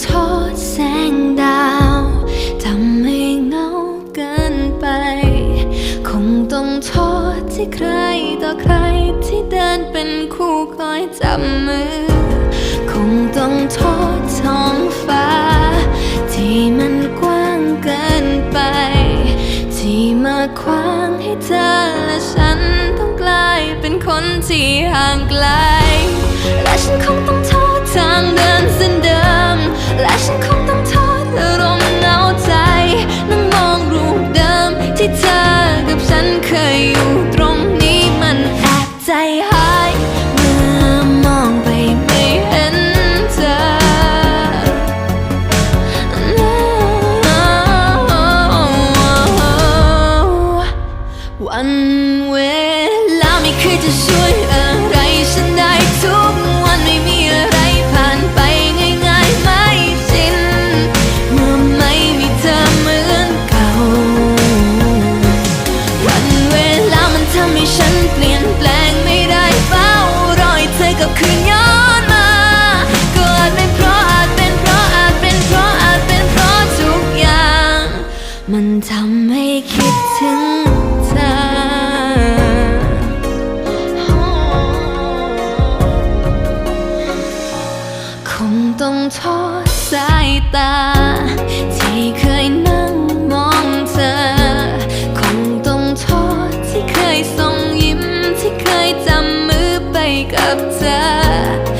โทษแสงดาวทำให้เงาเกินไป คงต้องโทษที่ใครต่อใครที่เดินเป็นคู่คอยจับมือ คงต้องโทษท้องฟ้า ที่มันกว้างเกินไป ที่มาขวางให้เธอและฉันต้องกลายเป็นคนที่ห่างไกลและฉันคงต้อง วันเวลาไม่เคยจะช่วยอะไรฉันได้ทุกวันไม่มีอะไรผ่านไปง่ายๆไม่ชินเมื่อไม่มีเธอเหมือนเก่า วันเวลามันทำให้ฉันเปลี่ยนแปลงไม่ได้เฝ้ารอให้เธอกลับคืนย้อนมาก็อาจเป็นเพราะอาจเป็นเพราะอาจเป็นเพราะอาจเป็นเพราะทุกอย่าง มันทำให้ งต้องทอดสายตา ที่เคยนั่งมองเธอ คงต้องทอดที่เคยส่งยิ้มที่เคยจำมือไปกับเธอ